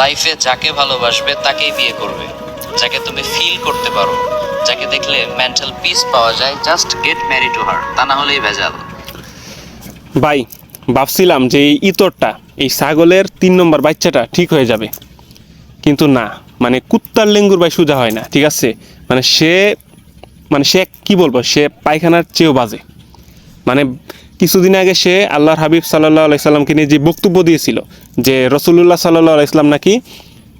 লাইফে যাকে ভালোবাসবে, তাকেই বিয়ে করবে। যাকে তুমি ফিল করতে পারো। যাকে দেখলে মেন্টাল পিস পাওয়া যায় just get marry to her তা না হলেই ভেজাল। ভাই, ভাবছিলাম যে এই ইতরটা, এই ছাগলের তিন নম্বর বাচ্চাটা ঠিক হয়ে যাবে। কিন্তু না মানে কুত্তার লেঙ্গুর ভাই সোজা হয় না, ঠিক আছে? মানে সে মানে সে, কি বলব, সে পায়খানার চেয়েও বাজে। মানে কিছুদিন আগে সে আল্লাহর হাবিব সাল্লাহ আলাইসাল্লামকে নিয়ে যে বক্তব্য দিয়েছিল যে রসুল্লাহ সাল্লাহ আলাইসলাম নাকি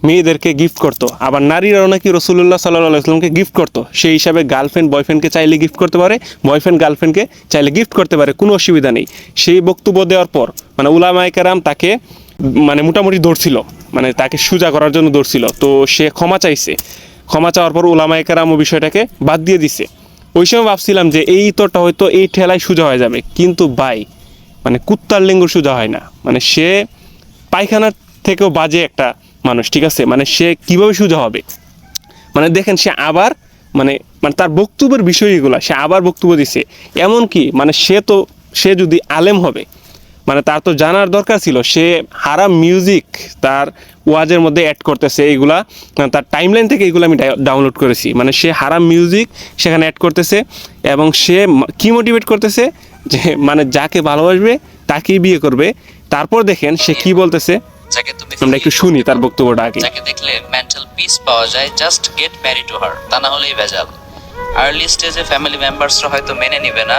মেয়েদেরকে গিফট করতো, আবার নারীরাও নাকি রসুল্লাহ সাল্লাহ আলাইসলামকে গিফট করতো, সেই হিসাবে গার্লফ্রেন্ড বয়ফ্রেন্ডকে চাইলে গিফট করতে পারে বয়ফ্রেন্ড গার্লফ্রেন্ডকে চাইলে গিফট করতে পারে, কোনো অসুবিধা নেই। সেই বক্তব্য দেওয়ার পর মানে উলামায়কারাম তাকে মানে মোটামুটি দৌড়ছিল মানে তাকে সুজা করার জন্য দৌড়ছিল তো সে ক্ষমা চাইছে। ক্ষমা চাওয়ার পর উলামায়কারাম ও বিষয়টাকে বাদ দিয়ে দিছে। ওই সময় ভাবছিলাম যে এই ইতরটা হয়তো এই ঠেলায় সোজা হয়ে যাবে। কিন্তু বাই মানে কুত্তার লিঙ্গ সোজা হয় না। মানে সে পায়খানার থেকেও বাজে একটা মানুষ, ঠিক আছে? মানে সে কীভাবে সোজা হবে? মানে দেখেন, সে আবার মানে মানে তার বক্তব্যের বিষয়গুলো সে আবার বক্তব্য দিছে। এমন কি মানে সে তো, সে যদি আলেম হবে মানে তার তো জানার দরকার ছিল। সে হারাম মিউজিক তার ওয়াজের মধ্যে অ্যাড করতেছে এইগুলা। তার টাইমলাইন থেকে এইগুলো আমি ডাউনলোড করেছি। মানে সে হারাম মিউজিক সেখানে অ্যাড করতেছে এবং সে কি মোটিভেট করতেছে? যে মানে যাকে ভালোবাসবে তাকেই বিয়ে করবে। তারপর দেখেন সে কি বলতেছে? আমরা একটু শুনি তার বক্তব্যটা আগে। যাকে দেখলে মেন্টাল পিস পাওয়া যায় just get marry to her তা না হলেই ভেজাল। আর্লি স্টেজে ফ্যামিলি মেম্বার্সরা হয়তো মেনে নিবে না।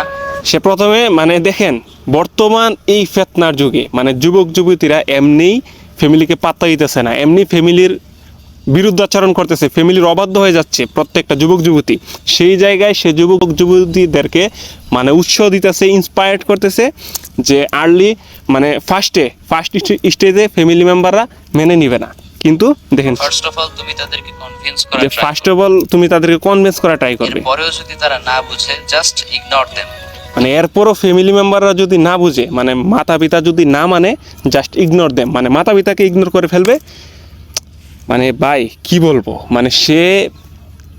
সে প্রথমে মানে দেখেন বর্তমান এই ফেতনার যুগে মানে যুবক যুবতীরা এমনিই ফ্যামিলিকে পাত্তা দিতেছে না। এমনি ফ্যামিলির বিরুদ্ধাচরণ করতেছে ফ্যামিলির অবাধ্য হয়ে যাচ্ছে প্রত্যেকটা যুবক যুবতী। সেই জায়গায় সে যুবক যুবতীদেরকে মানে উৎসাহ দিতেছে ইন্সপায়ার্ড করতেছে যে আর্লি মানে ফার্স্টে ফার্স্ট স্টেজে ফ্যামিলি মেম্বাররা মেনে নিবে না। কিন্তু দেখেন ফার্স্ট অফ অল তুমি তাদেরকে কনভিন্স করা ফার্স্ট অফ অল তুমি তাদেরকে কনভিন্স করা ট্রাই করবে। পরেও যদি তারা না বুঝে জাস্ট ইগনোর দেম মানে এরপরও ফ্যামিলি মেম্বাররা যদি না বুঝে মানে মাতা পিতা যদি না মানে জাস্ট ইগনোর দেম মানে মাতা পিতাকে ইগনোর করে ফেলবে। মানে ভাই, কি বলব? মানে সে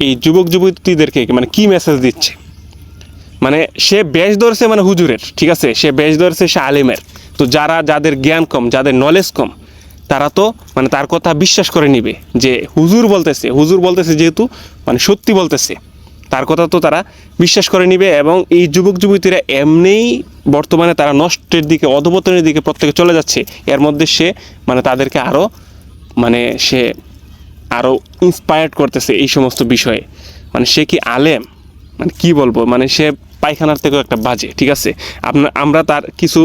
এই যুবক যুবতীদেরকে মানে কি মেসেজ দিচ্ছে? মানে সে বেশ ধরছে মানে হুজুরের, ঠিক আছে? সে বেশ ধরছে, সে আলিমের। তো যারা, যাদের জ্ঞান কম, যাদের নলেজ কম, তারা তো মানে তার কথা বিশ্বাস করে নিবে যে হুজুর বলতেছে হুজুর বলতেছে যেহেতু মানে সত্যি বলতেছে। তার কথা তো তারা বিশ্বাস করে নিবে এবং এই যুবক যুবতীরা এমনিই বর্তমানে তারা নষ্টের দিকে, অধপতনের দিকে প্রত্যেকে চলে যাচ্ছে। এর মধ্যে সে মানে তাদেরকে আরও মানে সে আরও ইন্সপায়ার্ড করতেছে এই সমস্ত বিষয়ে। মানে সে কি আলেম? মানে কি বলব? মানে সে পায়খানার থেকেও একটা বাজে, ঠিক আছে? আপনার আমরা তার কিছু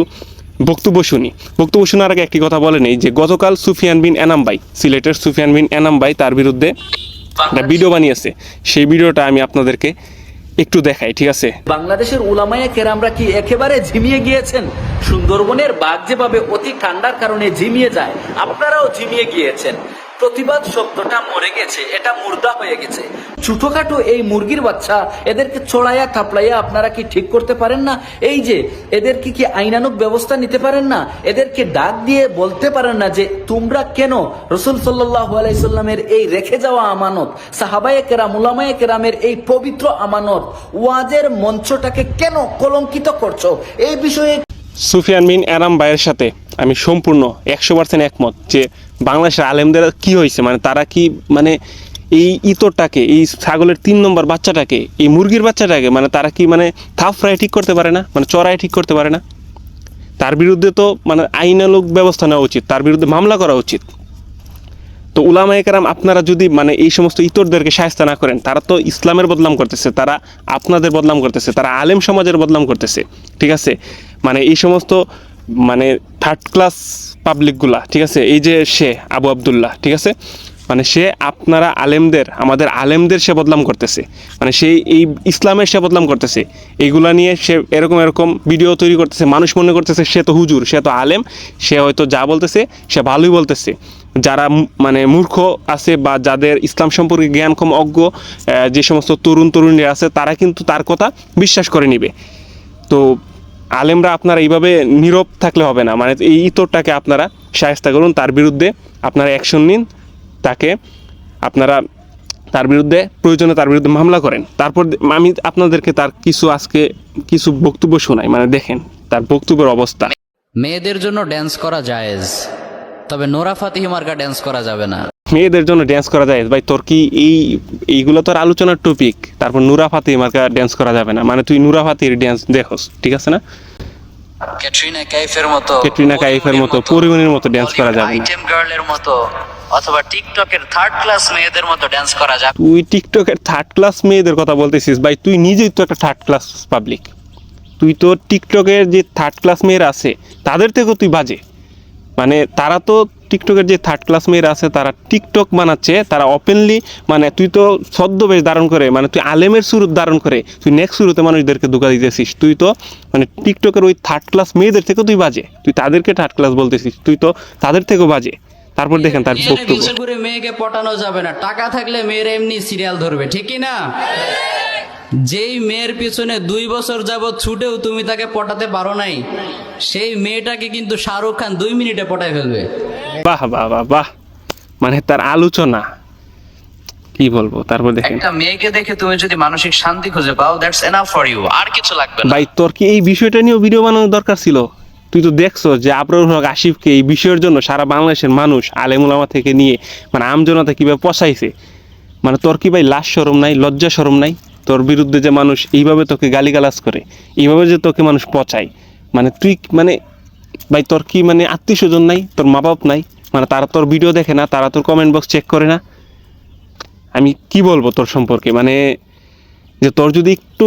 বক্তব্য শুনি। বক্তব্য শোনার আগে একটি কথা বলে নেই যে গতকাল সুফিয়ান বিন এনাম ভাই, সিলেটের সুফিয়ান বিন এনাম ভাই তার বিরুদ্ধে একটা ভিডিও বানিয়েছে। সেই ভিডিওটা আমি আপনাদেরকে একটু দেখাই ঠিক আছে? বাংলাদেশের উলামায়া কেরামরা কি একেবারে ঝিমিয়ে গিয়েছেন? সুন্দরবনের বাঘ যেভাবে অতি ঠান্ডার কারণে ঝিমিয়ে যায় আপনারাও ঝিমিয়ে গিয়েছেন। প্রতিবাদ শব্দটা মরে গেছে, এটা মুর্দা হয়ে গেছে। ছোটখাটো এই মুরগির বাচ্চা, এদেরকে ছড়াইয়া, থাপড়াইয়া আপনারা কি ঠিক করতে পারেন না? এই যে এদেরকে কি কি আইনানুক ব্যবস্থা নিতে পারেন না? এদেরকে ডাক দিয়ে বলতে পারেন না যে, তোমরা কেন? রসুল সাল্লাহ আলাইসাল্লামের এই রেখে যাওয়া আমানত, সাহাবায়ে কেরাম, উলামায়ে কেরামের এই পবিত্র আমানত, ওয়াজের মঞ্চটাকে কেন কলঙ্কিত করছ? এই বিষয়ে সুফিয়ান বিন এরাম ভাইয়ের সাথে। আমি সম্পূর্ণ একশো পার্সেন্ট একমত যে বাংলাদেশের আলেমদের কি হয়েছে? মানে তারা কি মানে এই ইতরটাকে, এই ছাগলের তিন নম্বর বাচ্চাটাকে, এই মুরগির বাচ্চাটাকে মানে তারা কি মানে থাফরায় ঠিক করতে পারে না? মানে চড়ায় ঠিক করতে পারে না? তার বিরুদ্ধে তো মানে আইনানুগ ব্যবস্থা নেওয়া উচিত, তার বিরুদ্ধে মামলা করা উচিত। তো উলামা একরাম আপনারা যদি মানে এই সমস্ত ইতরদেরকে সাহায্য না করেন, তারা তো ইসলামের বদনাম করতেছে, তারা আপনাদের বদনাম করতেছে, তারা আলেম সমাজের বদনাম করতেছে, ঠিক আছে? মানে এই সমস্ত মানে থার্ড ক্লাস পাবলিকগুলা ঠিক আছে? এই যে সে, আবু আবদুল্লাহ, ঠিক আছে? মানে সে আপনারা আলেমদের, আমাদের আলেমদের সে বদনাম করতেছে। মানে সেই এই ইসলামের সে বদনাম করতেছে। এইগুলা নিয়ে সে এরকম এরকম ভিডিও তৈরি করতেছে, মানুষ মনে করতেছে সে তো হুজুর, সে তো আলেম, সে হয়তো যা বলতেছে, সে ভালোই বলতেছে। যারা মানে মূর্খ আছে বা যাদের ইসলাম সম্পর্কে জ্ঞান কম, অজ্ঞ যে সমস্ত তরুণ তরুণীরা আছে, তারা কিন্তু তার কথা বিশ্বাস করে নিবে। তো আলেমরা আপনারা এইভাবে নীরব থাকলে হবে না। মানে এই ইতরটাকে আপনারা সাহেস্তা করুন, তার বিরুদ্ধে আপনারা অ্যাকশন নিন, তাকে আপনারা তার বিরুদ্ধে প্রয়োজনে তার বিরুদ্ধে মামলা করেন। তারপর আমি আপনাদেরকে তার কিছু আজকে কিছু বক্তব্য শোনাই মানে দেখেন তার বক্তব্যের অবস্থা। মেয়েদের জন্য ড্যান্স করা জায়েজ, তবে নোরা ফাতিহি মার্কা ড্যান্স করা যাবে না। মেয়েদের জন্য ড্যান্স করা যায়। ভাই তোর কি এই এইগুলো তোর আলোচনার টপিক তারপর নুরা ফাতি মার্কা ড্যান্স করা যাবে না? মানে তুই নুরা ফাতির ড্যান্স দেখোস ঠিক আছে না? ক্যাটরিনা কাইফের মতো ক্যাটরিনা কাইফের মতো পরিমণির মতো ড্যান্স করা যাবে না। আইটেম গার্লের মতো অথবা টিকটকের থার্ড ক্লাস মেয়েদের মতো ড্যান্স করা যাবে। তুই টিকটকের থার্ড ক্লাস মেয়েদের কথা বলতেছিস ভাই তুই নিজেই তো একটা থার্ড ক্লাস পাবলিক তুই তো টিকটকের যে থার্ড ক্লাস মেয়েরা আছে তাদের থেকেও তুই বাজে। মানে তারা তো টিকটকের যে থার্ড ক্লাস মেয়েরা আছে তারা টিকটক বানাচ্ছে তারা ওপেনলি মানে তুই তো ছদ্মবেশ ধারণ করে মানে তুই আলেমের সুরত ধারণ করে তুই নেক্সট শুরুতে মানুষদেরকে ধোকা দিতেছিস। তুই তো মানে টিকটকের ওই থার্ড ক্লাস মেয়েদের থেকেও তুই বাজে। তুই তাদেরকে থার্ড ক্লাস বলতেছিস তুই তো তাদের থেকেও বাজে। তারপর দেখেন তার বক্তব্য। মেয়েকে পটানো যাবে না। টাকা থাকলে মেয়ের এমনি সিরিয়াল ধরবে ঠিকই না? যেই মেয়ের পিছনে দুই বছর যাবৎ ছুটেও তুমি তাকে পটাতে পারো নাই সেই মেয়েটাকে কিন্তু শাহরুখ খান দুই মিনিটে পটায় ফেলবে। বাহ বাহ বাহ বাহ। মানে তার আলোচনা। কি বলব তারপর দেখেন একটা মেয়েকে দেখে তুমি যদি মানসিক শান্তি খুঁজে পাও দ্যাটস এনাফ ফর ইউ আর কিছু লাগবে না। ভাই তোর কি এই বিষয়টা নিয়েও ভিডিও বানানোর দরকার ছিল? তুই তো দেখছ যে আবরুল হক আসিফকে এই বিষয়ের জন্য সারা বাংলাদেশের মানুষ আলেমুলামা থেকে নিয়ে মানে আমজনতা কীভাবে পচাইছে? মানে তোর কি ভাই লাশ সরম নাই লজ্জা সরম নাই? তোর বিরুদ্ধে যে মানুষ এইভাবে তোকে গালিগালাজ করে, এইভাবে যে তোকে মানুষ পচায় মানে তুই মানে ভাই তোর কি মানে আত্মীয় স্বজন নাই? তোর মা বাপ নাই? মানে তারা তোর ভিডিও দেখে না? তারা তোর কমেন্ট বক্স চেক করে না? আমি কি বলব তোর সম্পর্কে? মানে যে তোর যদি একটু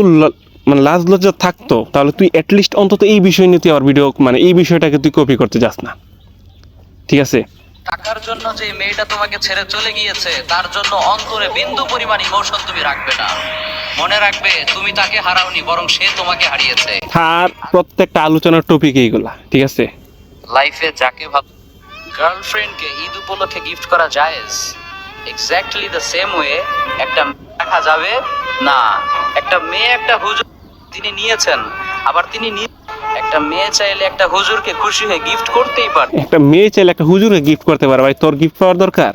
মানে লাজ লজ্জা থাকতো, তাহলে তুই অ্যাটলিস্ট অন্তত এই বিষয় নিয়ে তুই আবার ভিডিও মানে এই বিষয়টাকে তুই কপি করতে যাস না। ঠিক আছে? টাকার জন্য যে মেয়েটা তোমাকে ছেড়ে চলে গিয়েছে তার জন্য অন্তরে বিন্দু পরিমাণ ইমোশন তুমি রাখবে না। মনে রাখবে তুমি তাকে হারাওনি বরং সে তোমাকে হারিয়েছে। আর প্রত্যেকটা আলোচনার টপিক এইগুলা ঠিক আছে? লাইফে যাকে ভাব গার্লফ্রেন্ডকে ঈদ উপলক্ষে গিফট করা জায়েজ। এক্স্যাক্টলি দ্য সেম ওয়ে একটা দেখা যাবে না একটা মেয়ে একটা হুজুর তিনি নিয়েছেন আবার তিনি নি- একটা মেয়ে চাইলে একটা হুজুরকে খুশি হয়ে গিফট করতেই পারে একটা মেয়ে চাইলে একটা হুজুরে গিফট করতে পারে। ভাই তোর গিফট পাওয়ার দরকার?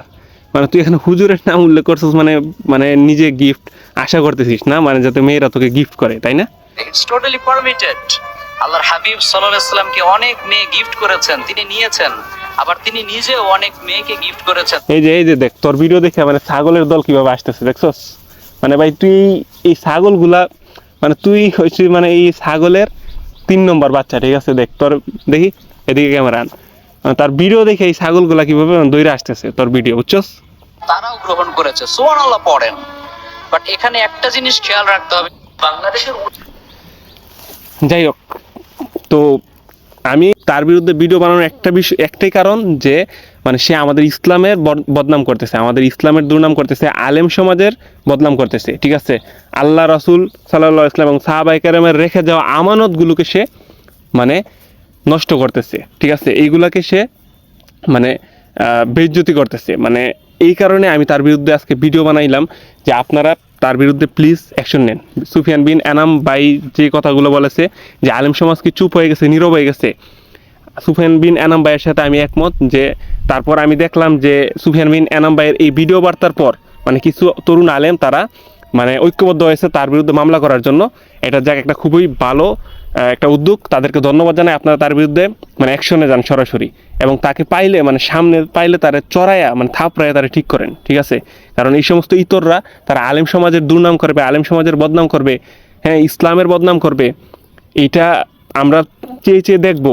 মানে তুই এখানে হুজুরের নাম উল্লেখ করছিস মানে মানে নিজে গিফট আশা করতেছিস না? মানে যাতে মেয়েরা তোকে গিফট করে তাই না? ইটস টোটালি পারমিটেড আল্লাহর হাবিব সাল্লাল্লাহু আলাইহি সাল্লামকে অনেক মেয়ে গিফট করেছেন তিনি নিয়েছেন। আবার তিনি নিজেও অনেক মেয়েকে গিফট করেছেন। এই যে এই যে দেখ তোর ভিডিও দেখে মানে ছাগলের দল কীভাবে আসতেছে দেখছস? মানে ভাই তুই এই ছাগলগুলা মানে তুই হয়েছিস মানে এই ছাগলের তিন নম্বর বাচ্চা ঠিক আছে? দেখ তোর দেখি এদিকে ক্যামেরা আন। মানে তার ভিডিও দেখে এই ছাগলগুলা কীভাবে দৈরে আসতেছে তোর ভিডিও বুঝছস? তারাও গ্রহণ করেছে সুবহানাল্লাহ পড়েন। বাট এখানে একটা জিনিস খেয়াল রাখতে হবে বাংলাদেশের যাই হোক তো আমি তার বিরুদ্ধে ভিডিও বানানোর একটা বিষয় একটাই কারণ যে মানে সে আমাদের ইসলামের বদনাম করতেছে, আমাদের ইসলামের দুর্নাম করতেছে, আলেম সমাজের বদনাম করতেছে, ঠিক আছে? আল্লাহ রাসুল সাল্লাহ ইসলাম এবং সাহাবাই কারামের রেখে যাওয়া আমানতগুলোকে সে মানে নষ্ট করতেছে, ঠিক আছে? এইগুলাকে সে মানে বেইজ্জতি করতেছে। মানে এই কারণে আমি তার বিরুদ্ধে আজকে ভিডিও বানাইলাম যে আপনারা তার বিরুদ্ধে প্লিজ অ্যাকশন নেন। সুফিয়ান বিন এনাম বাই যে কথাগুলো বলেছে যে আলেম সমাজ কি চুপ হয়ে গেছে, নীরব হয়ে গেছে সুফিয়ান বিন এনাম ভাইয়ের সাথে আমি একমত যে তারপর আমি দেখলাম যে সুফেন বিন এনাম ভাইয়ের এই ভিডিও বার্তার পর মানে কিছু তরুণ আলেম তারা মানে ঐক্যবদ্ধ হয়েছে তার বিরুদ্ধে মামলা করার জন্য। এটা যাক একটা খুবই ভালো একটা উদ্যোগ। তাদেরকে ধন্যবাদ জানাই। আপনারা তার বিরুদ্ধে মানে অ্যাকশনে যান সরাসরি এবং তাকে পাইলে মানে সামনে পাইলে তারা চড়াইয়া মানে থাপড়াইয়া তারা ঠিক করেন, ঠিক আছে? কারণ এই সমস্ত ইতররা তারা আলেম সমাজের দুর্নাম করবে, আলেম সমাজের বদনাম করবে হ্যাঁ ইসলামের বদনাম করবে। এটা আমরা চেয়ে চেয়ে দেখব।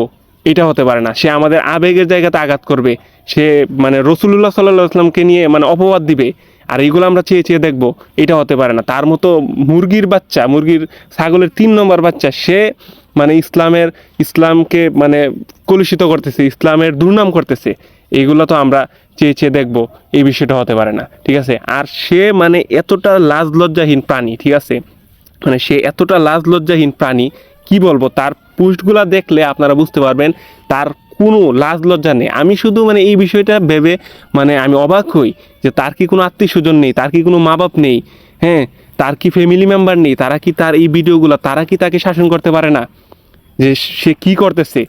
এটা হতে পারে না। সে আমাদের আবেগের জায়গাতে আঘাত করবে। সে মানে রসুল্লাহ সাল্লাহ আসলামকে নিয়ে মানে অপবাদ দিবে। আর এইগুলো আমরা চেয়ে চেয়ে দেখব। এটা হতে পারে না। তার মতো মুরগির বাচ্চা, মুরগির ছাগলের তিন নম্বর বাচ্চা, সে মানে ইসলামের, ইসলামকে মানে কলুষিত করতেছে, ইসলামের দুর্নাম করতেছে। এইগুলো তো আমরা চেয়ে চেয়ে দেখব। এই বিষয়টা হতে পারে না। ঠিক আছে? আর সে মানে এতটা লাজ লজ্জাহীন প্রাণী, ঠিক আছে? মানে সে এতটা লাজ লজ্জাহীন প্রাণী কি বলব, তার পোস্টগুলো দেখলে আপনারা বুঝতে পারবেন, তার কোনো লাজ লজ্জা নেই। আমি শুধু মানে এই বিষয়টা ভেবে মানে আমি অবাক হই যে তার কি কোনো আত্মীয় স্বজন নেই, তার কি কোনো মা বাপ নেই হ্যাঁ? তার কি ফ্যামিলি মেম্বার নেই, তারা কি তার এই ভিডিওগুলো, তারা কি তাকে শাসন করতে পারে না? যে সে কি করতেছে?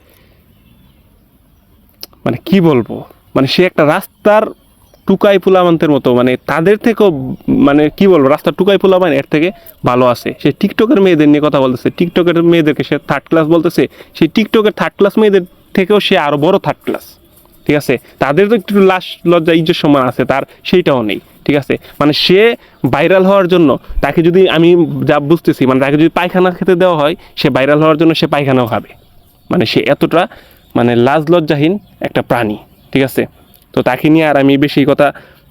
মানে কি বলব? মানে সে একটা রাস্তার টুকাই পুলামান্তের মতো মানে তাদের থেকেও মানে কি বলব, রাস্তার টুকাই পুলামান এর থেকে ভালো আছে। সে টিকটকের মেয়েদের নিয়ে কথা বলতেছে, টিকটকের মেয়েদেরকে সে থার্ড ক্লাস বলতেছে সেই টিকটকের থার্ড ক্লাস মেয়েদের থেকেও সে আরও বড় থার্ড ক্লাস ঠিক আছে? তাদের তো একটু লাশ, লজ্জা, ইজ্জত সম্মান আছে, তার সেইটাও নেই, ঠিক আছে? মানে সে ভাইরাল হওয়ার জন্য তাকে যদি আমি যা বুঝতেছি মানে তাকে যদি পায়খানা খেতে দেওয়া হয়, সে ভাইরাল হওয়ার জন্য সে পায়খানাও খাবে। মানে সে এতটা মানে লাজ লজ্জাহীন একটা প্রাণী, ঠিক আছে? তো তাকে নিয়ে আর আমি বেশি কথা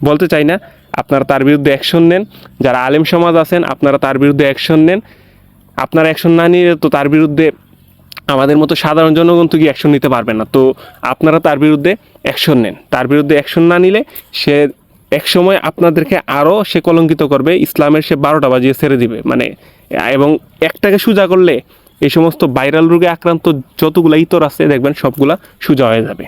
বলতে চাই না। আপনারা তার বিরুদ্ধে অ্যাকশন নেন। যারা আলেম সমাজ আছেন, আপনারা তার বিরুদ্ধে অ্যাকশন নেন। আপনারা অ্যাকশন না নিয়ে তো তার বিরুদ্ধে আমাদের মতো সাধারণ জনগণ তো কি অ্যাকশন নিতে পারবে না। তো আপনারা তার বিরুদ্ধে অ্যাকশন নেন। তার বিরুদ্ধে অ্যাকশন না নিলে সে এক সময় আপনাদেরকে আরও সে কলঙ্কিত করবে। ইসলামের সে বারোটা বাজিয়ে ছেড়ে দিবে। মানে এবং একটাকে সোজা করলে এই সমস্ত ভাইরাল রোগে আক্রান্ত যতগুলো ইতর আছে, দেখবেন সবগুলা সোজা হয়ে যাবে।